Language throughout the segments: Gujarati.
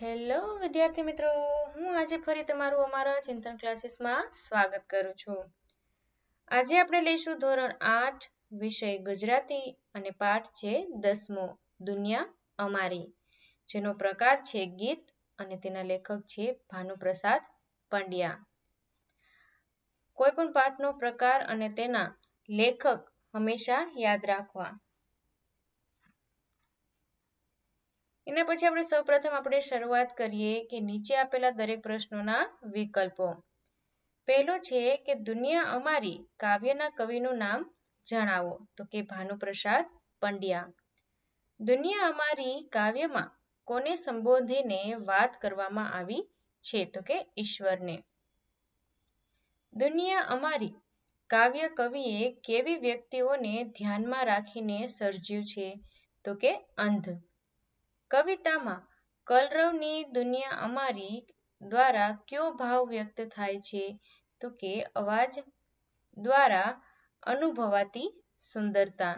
હેલો વિદ્યાર્થી મિત્રો. હું આજે ફરી તમારું અમારા ચિંતન ક્લાસીસમાં સ્વાગત કરું છું. આજે આપણે લઈશું ધોરણ આઠ, વિષય ગુજરાતી અને પાઠ છે દસમો, દુનિયા અમારી. જેનો પ્રકાર છે ગીત અને તેના લેખક છે ભાનુપ્રસાદ પંડ્યા. કોઈ પણ પાઠનો પ્રકાર અને તેના લેખક હંમેશા યાદ રાખવા. એના પછી આપણે સૌપ્રથમ આપણે શરૂઆત કરીએ કે નીચે આપેલા દરેક પ્રશ્નોના વિકલ્પો. પહેલો છે કે દુનિયા અમારી કાવ્યના કવિનું નામ જણાવો. તો કે ભાનુપ્રસાદ પંડ્યા. દુનિયા અમારી કાવ્યમાં કોને સંબોધીને વાત કરવામાં આવી છે? તો કે ઈશ્વરને. દુનિયા અમારી કાવ્ય કવિએ કેવી વ્યક્તિઓને ધ્યાનમાં રાખીને સર્જ્યું છે? તો કે અંધ. કવિતામાં કલરવની દુનિયા અમારી દ્વારા કયો ભાવ વ્યક્ત થાય છે? તો કે અવાજ દ્વારા અનુભવાતી સુંદરતા.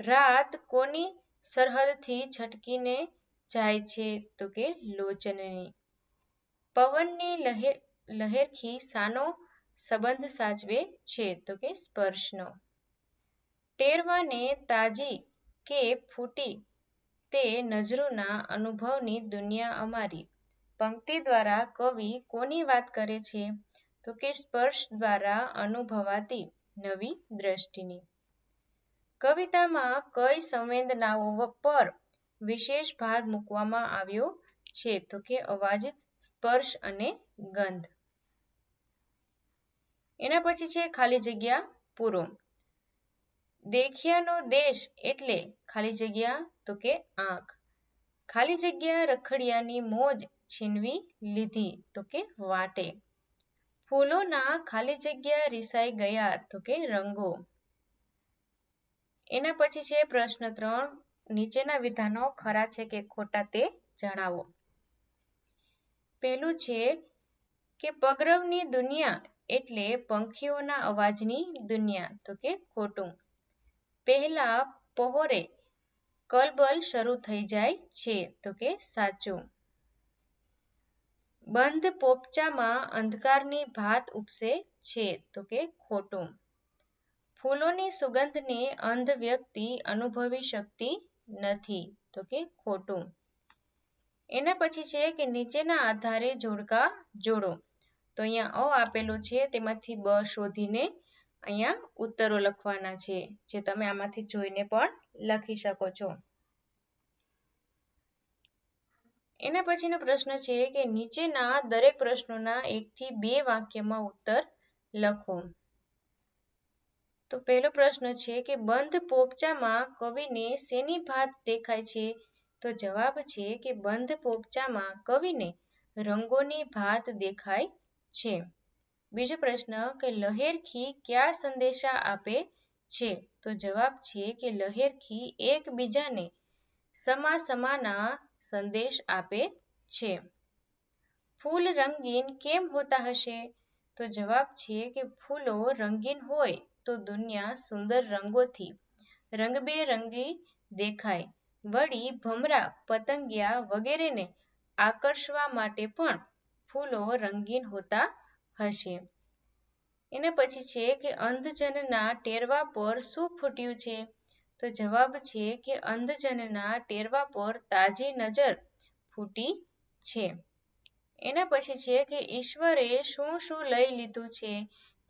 રાત કોની સરહદથી છટકીને જાય છે? તો કે લોચનની. પવનની લહેર લહેરખી સાનો સંબંધ સાચવે છે? તો કે સ્પર્શનો. ટેરવાને તાજી કે ફૂટી તે નજરોના અનુભવની દુનિયા અમારી. પંક્તિ દ્વારા કવિ કોની વાત કરે છે? તો કે સ્પર્શ દ્વારા અનુભવાતી નવી દ્રષ્ટિની. કવિતામાં કઈ સંવેદનાઓ પર વિશેષ ભાર મૂકવામાં આવ્યો છે? તો કે અવાજ, સ્પર્શ અને ગંધ. એના પછી છે ખાલી જગ્યા પૂરો. દેખ્યાનો દેશ એટલે ખાલી જગ્યા તો કે આંખ. ખાલી જગ્યા રખડિયાની મોજ છીનવી લીધી તો કે વાટે. ફૂલોના ખાલી જગ્યા રિસાઈ ગયા તો કે રંગો. એના પછી છે પ્રશ્ન ત્રણ, નીચેના વિધાનો ખરા છે કે ખોટા તે જણાવો. પહેલું છે કે પગરવની દુનિયા એટલે પંખીઓના અવાજની દુનિયા તો કે ખોટું. પહેલા પહોરે કલબલ શરૂ થઈ જાય છે. તો કે સાચું. બંધ પોપચામાં અંધકારની ભાત ઉપસે છે. તો કે ખોટું. ફૂલોની સુગંધને અંધ વ્યક્તિ અનુભવી શકતી નથી. તો કે ખોટું. એના પછી છે કે નીચેના આધારે જોડકા જોડો. તો અહીંયા અ આપેલું છે. તેમાંથી બ શોધીને અહીંયા ઉત્તરો લખવાના છે, જે તમે આમાંથી જોઈને પણ લખી શકો છો. એના પછીનો પ્રશ્ન છે કે નીચેના દરેક પ્રશ્નોના એકથી બે વાક્યમાં ઉત્તર લખો. તો પહેલો પ્રશ્ન છે કે બંધ પોપચામાં કવિને શેની ભાત દેખાય છે? તો જવાબ છે કે બંધ પોપચામાં કવિને રંગોની ભાત દેખાય છે. બીજો પ્રશ્ન કે લહેરખી કયા સંદેશા આપે છે? તો જવાબ છે કે લહેરખી એકબીજાને સમા સમાના સંદેશ આપે છે. ફૂલ રંગીન કેમ હોતા હશે? તો જવાબ છે કે ફૂલો રંગીન હોય તો દુનિયા સુંદર રંગોથી રંગબેરંગી દેખાય. વળી ભમરા, પતંગિયા વગેરેને આકર્ષવા માટે પણ ફૂલો રંગીન હોતા હશે. એના પછી છે કે અંધજનના ટેરવા પર શું ફૂટ્યું છે? તો જવાબ છે કે અંધજનના ટેરવા પર તાજી નજર ફૂટી છે. એના પછી છે કે ઈશ્વરે શું શું લઈ લીધું છે?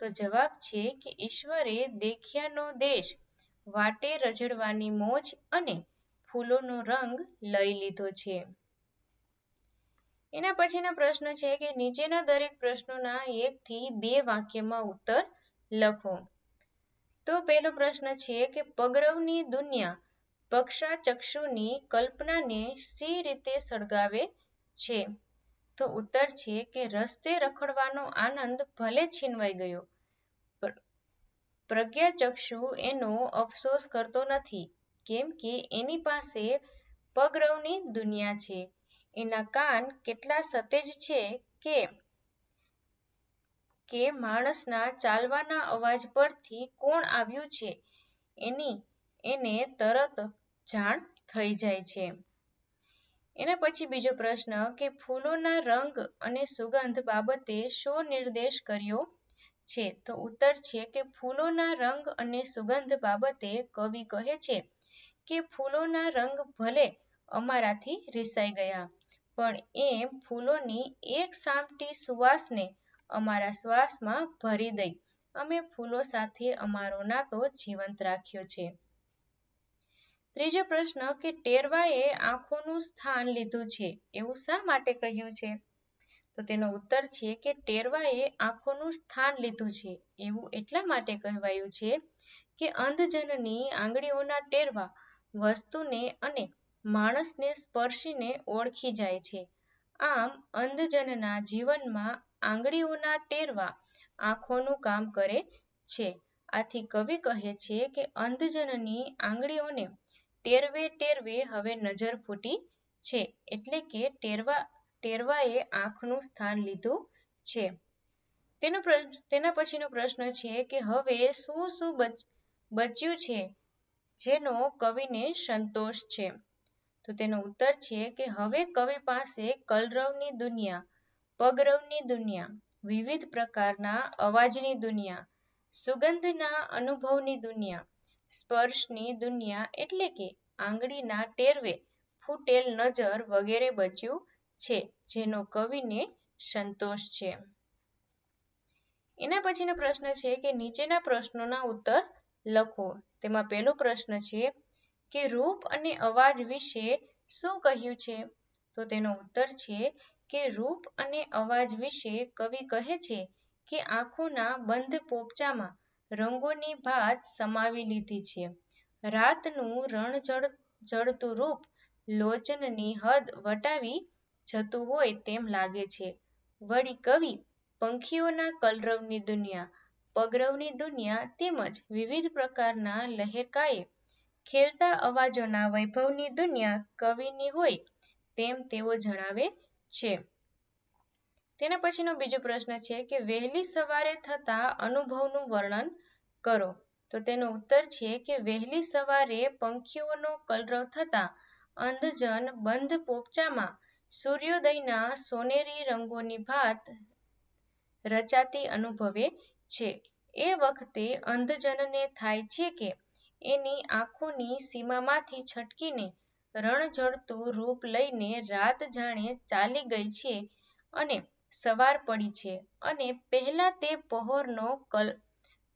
તો જવાબ છે કે ઈશ્વરે દેખ્યાનો દેશ, વાટે રજડવાની મોજ અને ફૂલોનો રંગ લઈ લીધો છે. એના પછીનો પ્રશ્ન છે કે નીચેના દરેક પ્રશ્નોના એકથી બે વાક્યમાં ઉત્તર લખો. તો પહેલો પ્રશ્ન છે કે પગરવની દુનિયા પક્ષા ચક્ષુની કલ્પનાને સી રીતે સળગાવે છે? તો ઉત્તર છે કે રસ્તે રખડવાનો આનંદ ભલે છીનવાઈ ગયો પ્રજ્ઞા ચક્ષુ એનો અફસોસ કરતો નથી, કેમ કે એની પાસે પગરવની દુનિયા છે. એના કાન કેટલા સતેજ છે કે કે માણસના ચાલવાના અવાજ પરથી કોણ આવ્યું છે? એની, એને તરત જાણ થઈ જાય છે. એના પછી બીજો પ્રશ્ન કે ફૂલોના રંગ અને સુગંધ બાબતે શો નિર્દેશ કર્યો છે? તો ઉત્તર છે કે ફૂલોના રંગ અને સુગંધ બાબતે કવિ કહે છે કે ફૂલોના રંગ ભલે અમારાથી રિસાઈ ગયા. પણ એ ફૂલોની એક સામટી સુવાસને અમારા શ્વાસમાં ભરી દઈ. અમે ફૂલો સાથે અમારો નાતો જીવંત રાખ્યો છે. ત્રીજો પ્રશ્ન, કે ટેરવાએ આંખોનું સ્થાન લીધું છે, એવું શા માટે કહ્યું છે? તો તેનો ઉત્તર છે કે ટેરવાએ આંખોનું સ્થાન લીધું છે, એવું એટલા માટે કહેવાયું છે કે અંધજનની આંગળીઓના ટેરવા વસ્તુને અને માણસને સ્પર્શીને ઓળખી જાય છે. આમ અંધજનના જીવનમાં આંગળીઓના ટેરવા આંખોનું કામ કરે છે. આથી કવિ કહે છે કે અંધજનની આંગળીઓને ટેરવે ટેરવે હવે નજર ફૂટી છે, એટલે કે ટેરવા, ટેરવાએ આંખનું સ્થાન લીધું છે. તેનો તેના પછીનો પ્રશ્ન છે કે હવે શું શું બચ્યું છે, જેનો કવિને સંતોષ છે? તો તેનો ઉત્તર છે કે હવે કવિ પાસે કલરવની દુનિયા, પગરવની દુનિયા, વિવિધ પ્રકારના અવાજની દુનિયા, સુગંધના અનુભવની દુનિયા, સ્પર્શની દુનિયા એટલે કે આંગળીના ટેરવે, ફૂટેલ નજર વગેરે બચ્યું છે, જેનો કવિને સંતોષ છે. એના પછીનો પ્રશ્ન છે કે નીચેના પ્રશ્નોના ઉત્તર લખો. તેમાં પહેલો પ્રશ્ન છે કે રૂપ અને અવાજ વિશે શું કહ્યું છે? તો તેનો ઉત્તર છે કે રૂપ અને અવાજ વિશે કવિ કહે છે કે આંખોના બંધ પોપચામાં રંગોની ભાત સમાવી લીધી છે. રાતનું રણજળ જળતું રૂપ લોચનની હદ વટાવી જતું હોય તેમ લાગે છે. વળી કવિ પંખીઓના કલરવની દુનિયા, પગરવની દુનિયા તેમજ વિવિધ પ્રકારના લહેરકાએ ખેલતા અવાજોના વૈભવની દુનિયા કવિની હોય તેમ તેઓ જણાવે છે. તેના પછીનો બીજો પ્રશ્ન છે કે વહેલી સવારે થતા અનુભવનું વર્ણન કરો. તો તેનો ઉત્તર છે કે વહેલી સવારે પંખીઓનો કલરવ થતા અંધજન બંધ પોપચામાં સૂર્યોદયના સોનેરી રંગોની ભાત રચાતી અનુભવે છે. એ વખતે અંધજનને થાય છે કે એની આંખોની સીમામાંથી છટકીને રણઝળતું રૂપ લઈને રાત જાણે ચાલી ગઈ છે અને સવાર પડી છે અને પહેલા તે પહોરનો કલ,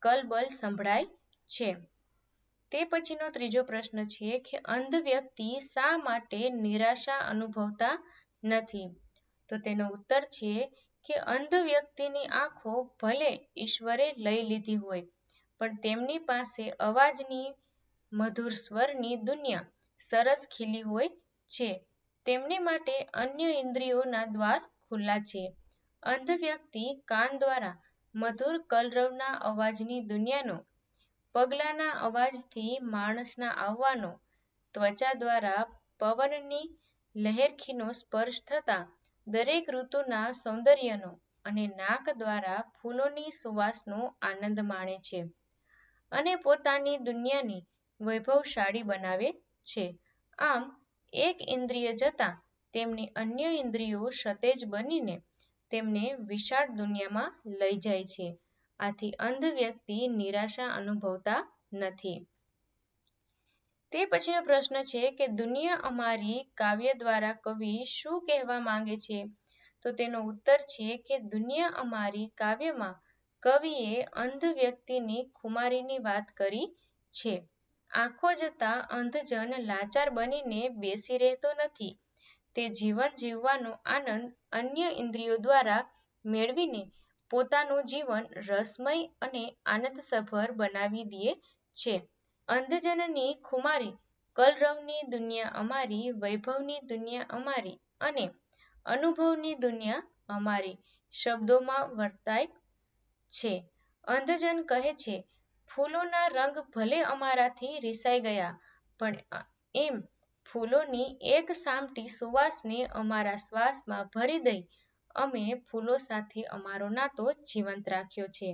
કલબલ સંભળાય છે. તે પછીનો ત્રીજો પ્રશ્ન છે કે અંધ વ્યક્તિ શા માટે નિરાશા અનુભવતા નથી? તો તેનો ઉત્તર છે કે અંધ વ્યક્તિની આંખો ભલે ઈશ્વરે લઈ લીધી હોય પણ તેમની પાસે અવાજની મધુર સ્વરની દુનિયા સરસ ખીલી હોય છે. તેમને માટે અન્ય ઇન્દ્રિયોના દ્વાર ખુલ્લા છે. અંધ વ્યક્તિ કાન દ્વારા મધુર કલરવના અવાજની દુનિયાનો, પગલાના અવાજથી માણસના આવવાનો, ત્વચા દ્વારા પવનની લહેરખીનો સ્પર્શ થતા દરેક ઋતુના સૌંદર્યનો અને નાક દ્વારા ફૂલોની સુવાસનો આનંદ માણે છે. અને પોતાની દુનિયાની વૈભવશાળી બનાવે છે. આમ, એક ઇન્દ્રિય જતાં તેમની અન્ય ઇન્દ્રિયો સતેજ બનીને તેમને વિશાળ દુનિયામાં લઈ જાય છે. આથી અંધ વ્યક્તિ નિરાશા અનુભવતા નથી. તે પછીનો પ્રશ્ન છે કે દુનિયા અમારી કાવ્ય દ્વારા કવિ શું કહેવા માંગે છે? તો તેનો ઉત્તર છે કે દુનિયા અમારી કાવ્યમાં કવિએ અંધ વ્યક્તિની ખુમારીની વાત કરી છે. આંખો જતા અંધજન લાચાર બનીને બેસી રહેતો નથી. તે જીવન જીવવાનો આનંદ અન્ય ઇન્દ્રિયો દ્વારા મેળવીને પોતાનું જીવન રસમય અને આનંદસભર બનાવી દે છે. અંધજનની ખુમારી કલરવની દુનિયા અમારી, વૈભવની દુનિયા અમારી અને અનુભવની દુનિયા અમારી શબ્દોમાં વર્તાય છે. અંધજન કહે છે, ફૂલોના રંગ ભલે અમારાથી રિસાઈ ગયા, પણ એમ ફૂલોની એક સામટી સુવાસને અમારા શ્વાસમાં ભરી દઈ, અમે ફૂલો સાથે અમારો નાતો જીવંત રાખ્યો છે.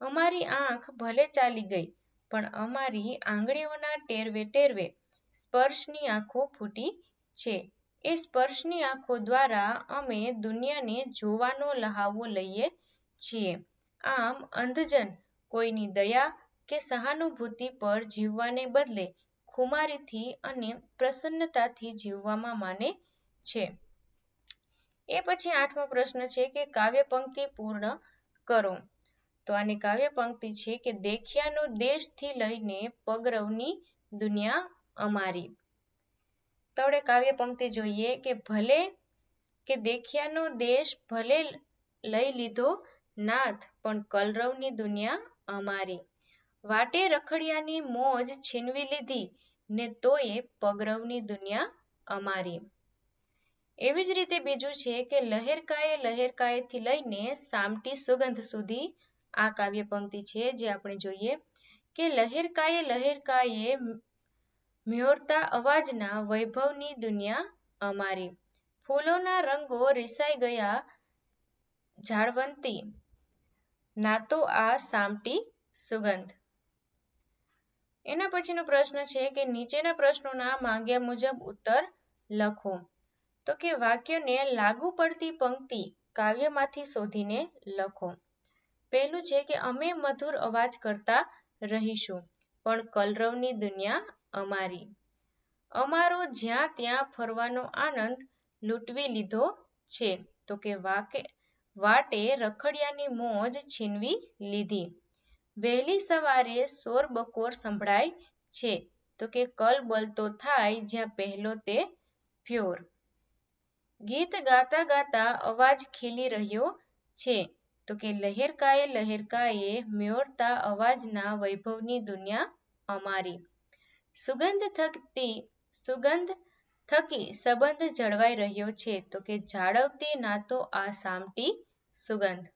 અમારી આંખ ભલે ચાલી ગઈ, પણ અમારી આંગળીઓના ટેરવે ટેરવે સ્પર્શની આંખો ફૂટી છે. એ સ્પર્શની આંખો દ્વારા અમે દુનિયાને જોવાનો લહાવો લઈએ છીએ. આમ અંધજન, કોઈની દયા કે સહાનુભૂતિ પર જીવવાને બદલે ખુમારીથી અને પ્રસન્નતાથી જીવવામાં માને છે. એ પછી આઠમો પ્રશ્ન છે કે કાવ્ય પંક્તિ પૂર્ણ કરો. તો આની કાવ્ય પંક્તિ છે કે દેખ્યાનો દેશથી લઈને પગરવની દુનિયા અમારી. તવડે કાવ્ય પંક્તિ જોઈએ કે ભલે કે દેખ્યાનો દેશ ભલે લઈ લીધો નાથ, પણ કલરવની દુનિયા અમારી. વાટે રખડિયાની મોજ છીનવી લીધી, ને તોય પગરવની દુનિયા અમારી. એવી જ રીતે બીજું છે કે લહેરકાએ લહેરકાએથી લઈને સામટી સુગંધ સુધી આ કાવ્ય પંક્તિ છે જે આપણે જોઈએ કે લહેરકાએ લહેરકાએ મ્યોરતા અવાજના વૈભવની દુનિયા અમારી. ફૂલોના રંગો રિસાઈ ગયા ઝાડવંતી નાતો આ સામટી સુગંધ. એના પછીનો પ્રશ્ન છે કે નીચેના પ્રશ્નોના માંગ્યા મુજબ ઉત્તર લખો. તો કે વાક્યને લાગુ પડતી પંક્તિ કાવ્યમાંથી શોધીને લખો. પહેલું છે કે અમે મધુર અવાજ કરતા રહીશું, પણ કલરવની દુનિયા અમારી. અમારો જ્યાં ત્યાં ફરવાનો આનંદ લૂંટવી લીધો છે. તો કે વાકે વાટે રખડિયાની મોજ છીનવી લીધી. વહેલી સવારે સોર બકોર સંભળાય છે. તો કે કલ બલતો થાય જ્યાં પહેલો તે ફ્યોર ગીત ગાતા ગાતા અવાજ ખીલી રહ્યો છે. તો કે લહેરકાએ લહેરકાએ મ્યોરતા અવાજના વૈભવની દુનિયા અમારી. સુગંધ થકતી, સુગંધ થકી સંબંધ જળવાઈ રહ્યો છે. તો કે જાળવતી ના તો આ સામટી સુગંધ.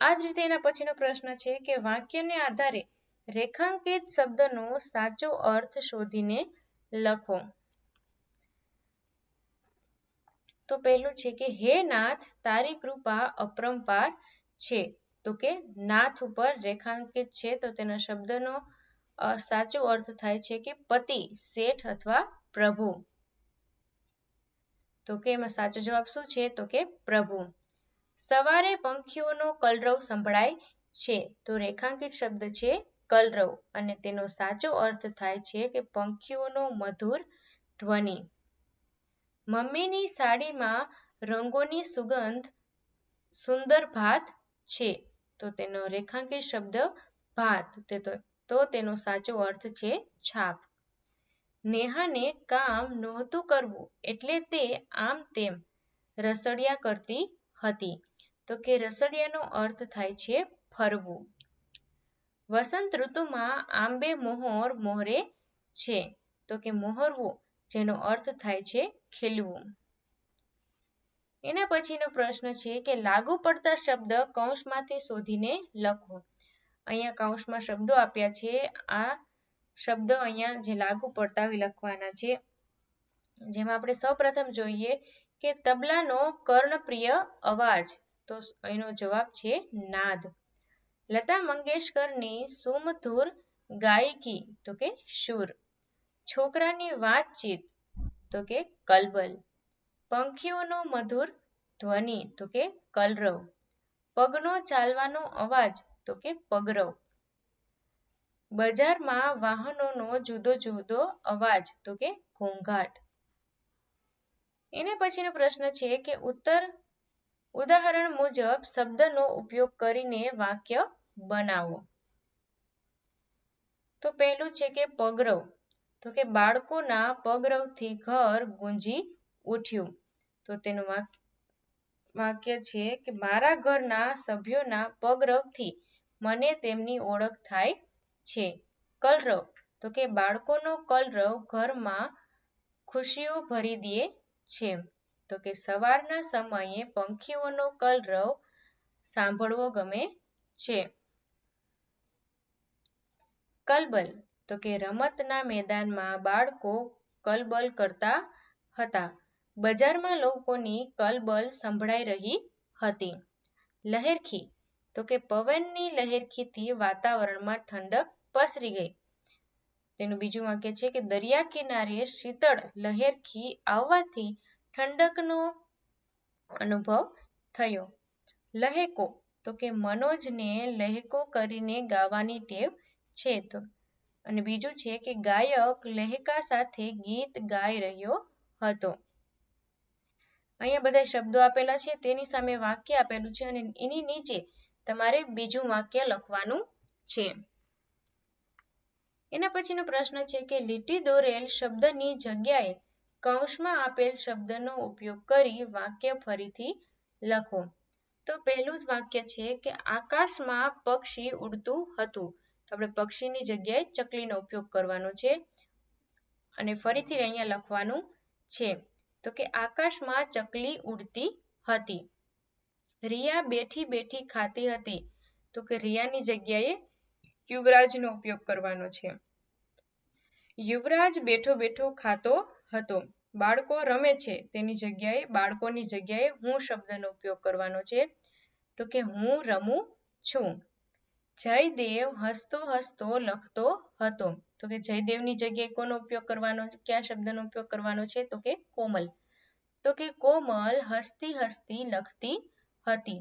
આ જ રીતે એના પછીનો પ્રશ્ન છે કે વાક્યને આધારે રેખાંકિત શબ્દનો સાચો અર્થ શોધીને લખો. તો પહેલું છે કે, હે નાથ, તારી કૃપા અપરંપાર છે. તો કે, નાથ ઉપર રેખાંકિત છે. તો તેના શબ્દનો સાચો અર્થ થાય છે કે, પતિ, શેઠ અથવા પ્રભુ. તો કે એમાં સાચો જવાબ શું છે? તો કે, પ્રભુ. સવારે પંખીઓનો કલરવ સંભળાય છે. તો રેખાંકિત શબ્દ છે કલરવ અને તેનો સાચો અર્થ થાય છે કે પંખીઓનો મધુર ધ્વનિ. મમ્મીની સાડીમાં રંગોની સુગંધ સુંદર ભાત છે. તો તેનો રેખાંકિત શબ્દ ભાત. તો તેનો સાચો અર્થ છે છાપ. નેહાને કામ નહોતું કરવું એટલે તે આમ તેમ રસડિયા કરતી હતી. તો કે રસડિયાનો અર્થ થાય છે ફરવું. વસંત ઋતુમાં આંબે મોહર મોહરે છે. તો કે મોહરવું, જેનો અર્થ થાય છે ખીલવું. એના પછીનો પ્રશ્ન છે કે લાગુ પડતા શબ્દ કૌંસમાંથી શોધીને લખો. અહીંયા કૌંસમાં શબ્દો આપ્યા છે. આ શબ્દ અહીંયા જે લાગુ પડતા હોય લખવાના છે. જેમાં આપણે સૌપ્રથમ જોઈએ કે તબલાનો કર્ણપ્રિય અવાજ તો એનો જવાબ છે નાદ. લતા મંગેશકરની સુમધુર ગાયકી, તો કે સુર છોકરાની વાતચીત, તો કે કલબલ. પંખીઓનો મધુર ધ્વનિ, તો કે કલરવ. પગનો ચાલવાનો અવાજ, તો કે પગરવ. બજારમાં વાહનોનો જુદો જુદો અવાજ, તો કે ઘોંઘાટ. એના પછીનો પ્રશ્ન છે કે ઉત્તર ઉદાહરણ મુજબ, શબ્દનો ઉપયોગ કરીને વાક્ય બનાવો. તો પહેલું છે કે પગરવ. તો કે બાળકોના પગરવથી ઘર ગુંજી ઉઠ્યું. તો તેનું વાક્ય છે કે, મારા ઘરના સભ્યોના પગરવથી મને તેમની ઓળખ થાય છે. કલરવ. તો કે, બાળકોનો કલરવ ઘરમાં ખુશીઓ ભરી દે છે. તો કે સવારના સમયે પંખીઓનો કલરવ સાંભળવો ગમે છે. કલબલ તો કે રમતના મેદાનમાં બાળકો કલબલ કરતા હતા. બજારમાં લોકોની કલબલ સંભળાઈ રહી હતી. લહેરખી તો કે પવનની લહેરખીથી વાતાવરણમાં ઠંડક પસરી ગઈ. તેનું બીજું વાક્ય છે કે દરિયા કિનારે શીતળ લહેરખી આવવાથી ઠંડકનો અનુભવ થયો. લહેકો, તો કે મનોજને લહેકો કરીને ગાવાની ટેવ છે તો. અને બીજું છે કે ગાયક લહેકા સાથે ગીત ગાઈ રહ્યો હતો. અહીંયા બધા શબ્દો આપેલા છે, તેની સામે વાક્ય આપેલું છે અને એની નીચે તમારે બીજું વાક્ય લખવાનું છે. એના પછીનો પ્રશ્ન છે કે લીટી દોરેલ શબ્દની જગ્યાએ કૌંસમાં આપેલ શબ્દનો ઉપયોગ કરી વાક્ય ફરીથી લખો. તો પહેલું જ વાક્ય છે કે આકાશમાં પક્ષી ઉડતું હતું. તો આપણે પક્ષીની જગ્યાએ ચકલીનો ઉપયોગ કરવાનો છે અને ફરીથી અહીંયા લખવાનું છે. તો કે આકાશમાં ચકલી ઉડતી હતી. રિયા બેઠી બેઠી ખાતી હતી. તો કે રિયાની જગ્યાએ યુવરાજનો ઉપયોગ કરવાનો છે. યુવરાજ બેઠો બેઠો ખાતો હતો. બાળકો રમે છે. તેની જગ્યાએ, બાળકોની જગ્યાએ હું શબ્દનો ઉપયોગ કરવાનો છે. તો કે હું રમું છું. જયદેવ હસતો હસતો લખતો હતો. તો કે જયદેવની જગ્યાએ કોનો ઉપયોગ કરવાનો, કયા શબ્દનો ઉપયોગ કરવાનો છે? તો કે કોમલ. તો કે કોમલ હસતી હસતી લખતી હતી.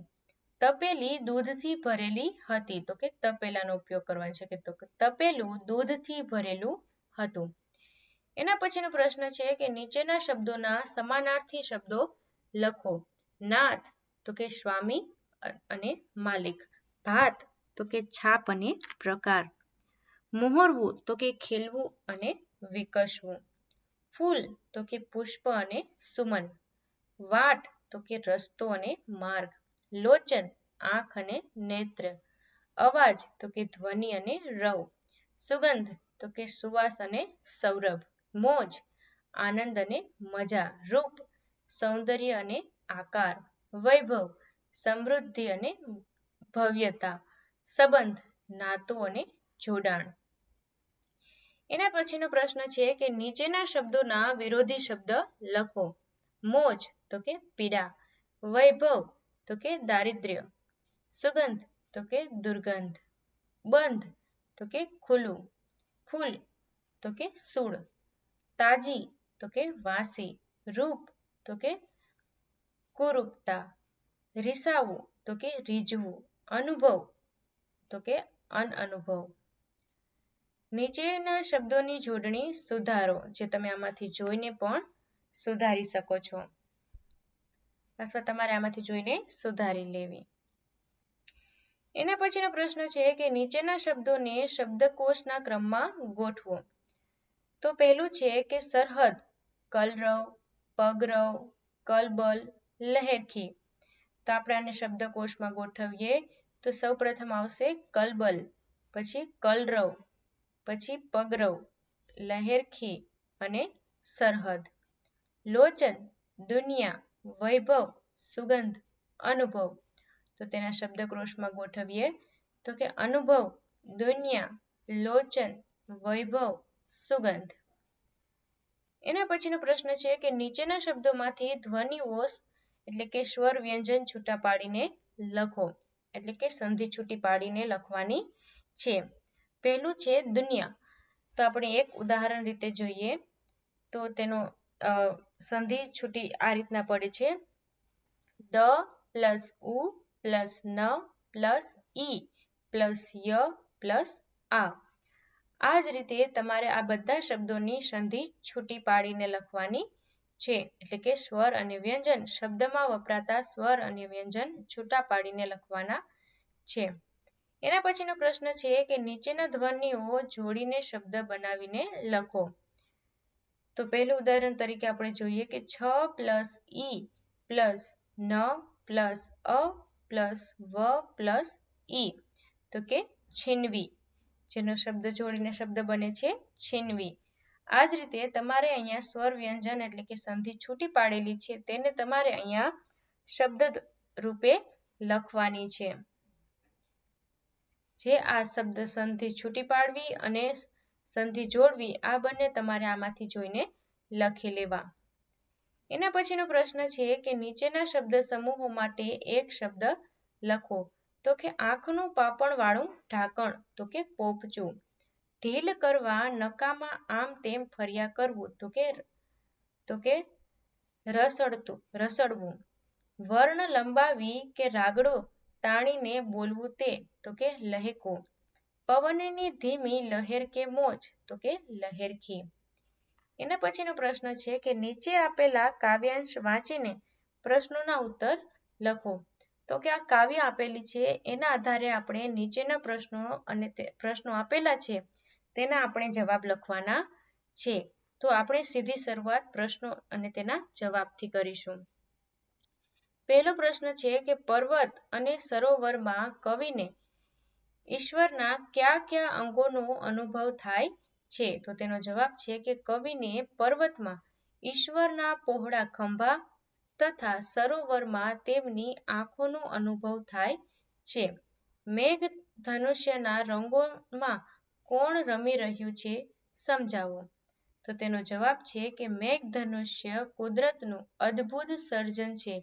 તપેલી દૂધથી ભરેલી હતી. તો કે તપેલાનો ઉપયોગ કરવાનો છે. કે તો તપેલું દૂધથી ભરેલું હતું. એના પછીનો પ્રશ્ન છે કે નીચેના શબ્દોના સમાનાર્થી શબ્દો લખો. નાથ તો કે સ્વામી અને માલિક. ભાત તો કે છાપ અને પ્રકાર. મોહરવું તો કે ખેલવું અને વિકસવું. ફૂલ તો કે પુષ્પ અને સુમન. વાટ તો કે રસ્તો અને માર્ગ. લોચન, આંખ અને નેત્ર. અવાજ તો કે ધ્વનિ અને રવ. સુગંધ તો કે સુવાસ અને સૌરભ. મોજ, આનંદ અને મજા, રૂપ, સૌંદર્ય અને આકાર, વૈભવ, સમૃદ્ધિ અને ભવ્યતા, સંબંધ, નાતો અને જોડાણ. એના પછીનો પ્રશ્ન છે કે નીચેના શબ્દોના વિરોધી શબ્દ લખો. મોજ, તો કે પીડા. વૈભવ, તો કે દારિદ્ર્ય. સુગંધ, તો કે દુર્ગંધ. બંધ, તો કે ખુલ્લું. ફૂલ, તો કે સૂળ. તાજી, તો કે વાસી, રૂપ, તો કે કુરૂપતા, રીસાવું, તો કે રીઝવું, અનુભવ, તો કે અનઅનુભવ. નીચેના શબ્દોની જોડણી સુધારો, જે તમે આમાંથી જોઈને પણ સુધારી શકો છો. અથવા તમારે આમાંથી જોઈને સુધારી લેવી. એના પછીનો પ્રશ્ન છે કે નીચેના શબ્દોને શબ્દકોશના ક્રમમાં ગોઠવો. તો પહેલું છે કે સરહદ, કલરવ, પગરવ, કલબલ, લહેરખી. તો આપણે આને શબ્દકોશમાં ગોઠવીએ. તો સૌ પ્રથમ આવશે કલબલ, પછી કલરવ, પછી પગરવ, લહેરખી અને સરહદ. લોચન, દુનિયા, વૈભવ, સુગંધ, અનુભવ. તો તેના શબ્દકોશમાં ગોઠવીએ. તો કે અનુભવ, દુનિયા, લોચન, વૈભવ સુગંધ. એના પછીનો પ્રશ્ન છે કે નીચેના શબ્દોમાંથી ધ્વનિઓ એટલે કે સ્વર વ્યંજન છૂટા પાડીને લખો, એટલે કે સંધિ છૂટી પાડીને લખવાની છે. પહેલું છે દુનિયા. તો આપણે એક ઉદાહરણ રીતે જોઈએ તો તેનો સંધિ છૂટી આ રીતના પડે છે. દ પ્લસ ઉ પ્લસ ન પ્લસ ઈ પ્લસ ય પ્લસ આ. આ જ રીતે તમારે આ બધા શબ્દોની સંધિ છૂટી પાડીને લખવાની છે. એટલે કે સ્વર અને વ્યંજન શબ્દમાં વપરાતા સ્વર અને વ્યંજન છૂટા પાડીને લખવાના છે. એના પછીનો પ્રશ્ન છે કે નીચેના ધ્વનિઓ જોડીને શબ્દ બનાવીને લખો. તો પહેલું ઉદાહરણ તરીકે આપણે જોઈએ કે છ પ્લસ ઈ પ્લસ ન પ્લસ અ પ્લસ વ પ્લસ ઈ. તો કે છીનવી. જેનો શબ્દ જોડીને શબ્દ બને છે છીનવી. આ જ રીતે તમારે અહીંયા સ્વર વ્યંજન એટલે કે સંધિ છૂટી પાડેલી છે તેને તમારે અહીંયા શબ્દ રૂપે લખવાની છે. જે આ શબ્દ સંધિ છૂટી પાડવી અને સંધિ જોડવી આ બંને તમારે આમાંથી જોઈને લખી લેવા. એના પછીનો પ્રશ્ન છે કે નીચેના શબ્દ સમૂહો માટે એક શબ્દ લખો. તો કે આંખનું પાપણ વાળું ઢાંકણ, તો કે પોપચું. ઢીલ કરવા નકામા આમ તેમ ફર્યા કરવું, તો કે તો કે રસડતું, રસડવું. વર્ણ લંબાવી કે રાગડો તાણીને બોલવું તે, તો કે લહેકો. પવનની ધીમી લહેર કે મોજ, તો કે લહેરખી. એના પછીનો પ્રશ્ન છે કે નીચે આપેલા કાવ્યાંશ વાંચીને પ્રશ્નોના ઉત્તર લખો. તો કે આ કાવ્ય આપેલી છે, એના આધારે આપણે નીચેના પ્રશ્નો અને પ્રશ્નો આપેલા છે, તેના આપણે જવાબ લખવાના છે. તો આપણે સીધી શરૂઆત પ્રશ્નો અને તેના જવાબથી કરીશું. પહેલો પ્રશ્ન છે કે પર્વત અને સરોવરમાં કવિને ઈશ્વરના કયા કયા અંગોનો અનુભવ થાય છે? તો તેનો જવાબ છે કે કવિને પર્વતમાં ઈશ્વરના પહોળા ખંભા તથા સરોવરમાં તેમની આંખોનો અનુભવ થાય છે. મેઘ ધનુષ્યના રંગોમાં કોણ રમી રહ્યું છે સમજાવો? તો તેનો જવાબ છે કે મેઘ ધનુષ્ય કુદરતનું અદ્ભુત સર્જન છે.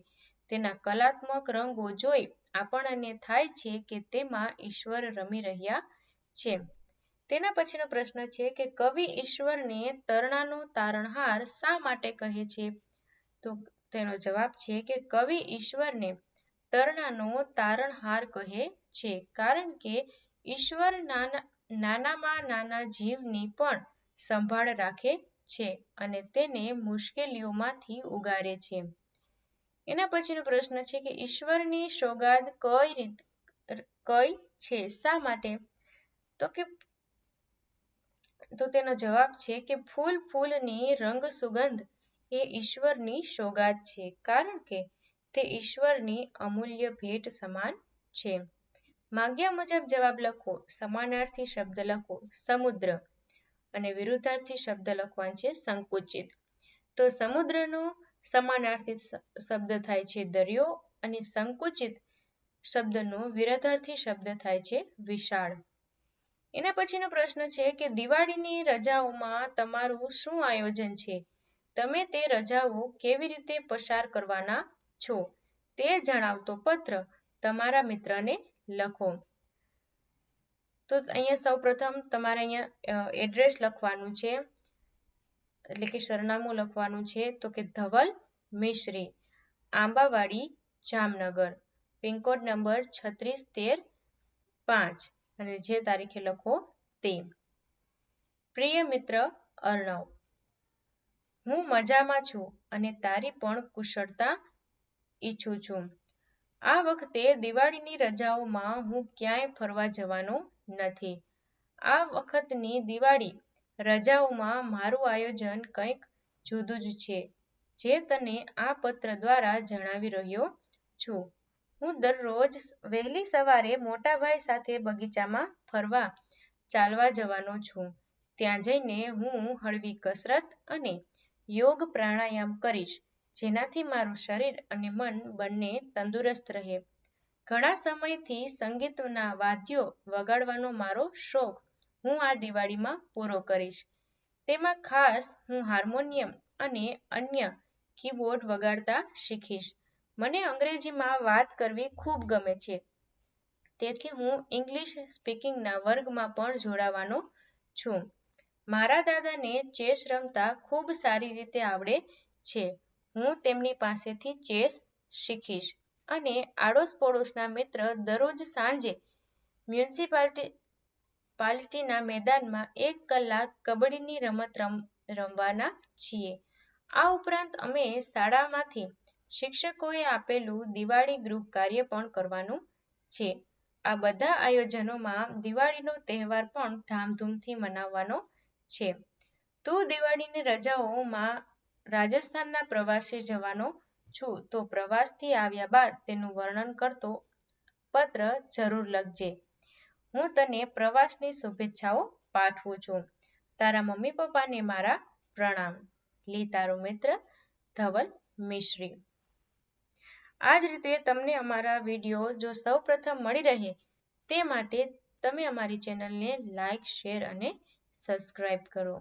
તેના કલાત્મક રંગો જોઈ આપણને થાય છે કે તેમાં ઈશ્વર રમી રહ્યા છે. તેના પછીનો પ્રશ્ન છે કે કવિ ઈશ્વરને તરણાનો તારણહાર શા માટે કહે છે? તો તેનો જવાબ છે કે કવિ ઈશ્વરને તરણાનો તારણહાર કહે છે, કારણ કે ઈશ્વર નાનામાં નાના જીવની પણ સંભાળ રાખે છે અને તેને મુશ્કેલીઓમાંથી ઉગારે છે. એના પછીનો પ્રશ્ન છે કે ઈશ્વરની સોગાદ કઈ રીત, કઈ છે, શા માટે? તો કે, તો તેનો જવાબ છે કે ફૂલ ફૂલની રંગ સુગંધ એ ઈશ્વરની સોગાદ છે, કારણ કે તે ઈશ્વરની અમૂલ્ય ભેટ સમાન છે. માંગ્યા મુજબ જવાબ લખો, સમાનાર્થી શબ્દ લખો, સમુદ્ર, અને વિરુદ્ધાર્થી શબ્દ લખવાનો છે, સંકુચિત. તો સમુદ્રનો સમાનાર્થી શબ્દ થાય છે, દરિયો, અને સંકુચિત શબ્દનો વિરુદ્ધાર્થી શબ્દ થાય છે, વિશાળ. એના પછીનો પ્રશ્ન છે કે દિવાળીની રજાઓમાં તમારું શું આયોજન છે? તમે તે રજાઓ કેવી રીતે પસાર કરવાના છો તે જણાવતો પત્ર તમારા મિત્રને લખો. તો અહીંયા સૌપ્રથમ તમારે અહીંયા એડ્રેસ લખવાનું છે, એટલે કે સરનામું લખવાનું છે, તો કે ધવલ મિશ્રી, આંબાવાડી, જામનગર, પિનકોડ નંબર છત્રીસ તેર પાંચ, અને જે તારીખે લખો તે. પ્રિય મિત્ર અર્ણવ હું મજામાં છું અને તારી પણ કુશળતા ઈચ્છું છું. આ વખતે દિવાળીની રજાઓમાં હું ક્યાંય ફરવા જવાનો નથી. આ વખતની દિવાળી રજાઓમાં મારું આયોજન કંઈક જુદું જ છે, જે તને આ પત્ર દ્વારા જણાવી રહ્યો છું. હું દરરોજ વહેલી સવારે મોટાભાઈ સાથે બગીચામાં ફરવા ચાલવા જવાનો છું. ત્યાં જઈને હું હળવી કસરત અને યોગ પ્રાણાયામ કરીશ. જેનાથી મારું શરીર અને મન બંને તંદુરસ્ત રહે. ઘણા સમયથી સંગીતના વાદ્યો વગાડવાનો મારો શોખ હું આ દિવાળીમાં પૂરો કરીશ. તેમાં ખાસ હું હાર્મોનિયમ અને અન્ય કીબોર્ડ વગાડતા શીખીશ. મને અંગ્રેજીમાં વાત કરવી ખૂબ ગમે છે. તેથી હું ઇંગ્લિશ સ્પીકિંગના વર્ગમાં પણ જોડાવાનો છું. મારા દાદાને ચેસ રમતા ખૂબ સારી રીતે આવડે છે. હું તેમની પાસેથી ચેસ શીખીશ અને આડોશ પડોશના મિત્ર દરરોજ સાંજે મ્યુનિસિપાલિટી મેદાનમાં એક કલાક કબડ્ડીની રમત રમવાના છીએ. આ ઉપરાંત અમે શાળામાંથી શિક્ષકોએ આપેલું દિવાળી ગ્રુપ કાર્ય પણ કરવાનું છે. આ બધા આયોજનોમાં દિવાળીનો તહેવાર પણ ધામધૂમથી મનાવવાનો છે. તો દિવાળીની રજાઓમાં રાજસ્થાનના પ્રવાસે જવાનો છું. તો પ્રવાસથી આવ્યા બાદ તેનું વર્ણન કરતો પત્ર જરૂર લખજે. હું તને પ્રવાસની શુભેચ્છાઓ પાઠવું છું. તારા મમ્મી પપ્પાને મારા પ્રણામ. લી તારો મિત્ર ધવલ મિશ્રી. આ જ રીતે તમને અમારા વીડિયો જો સૌ પ્રથમ મળી રહે તે માટે તમે અમારી ચેનલને લાઇક શેર અને સબસ્ક્રાઈબ કરો.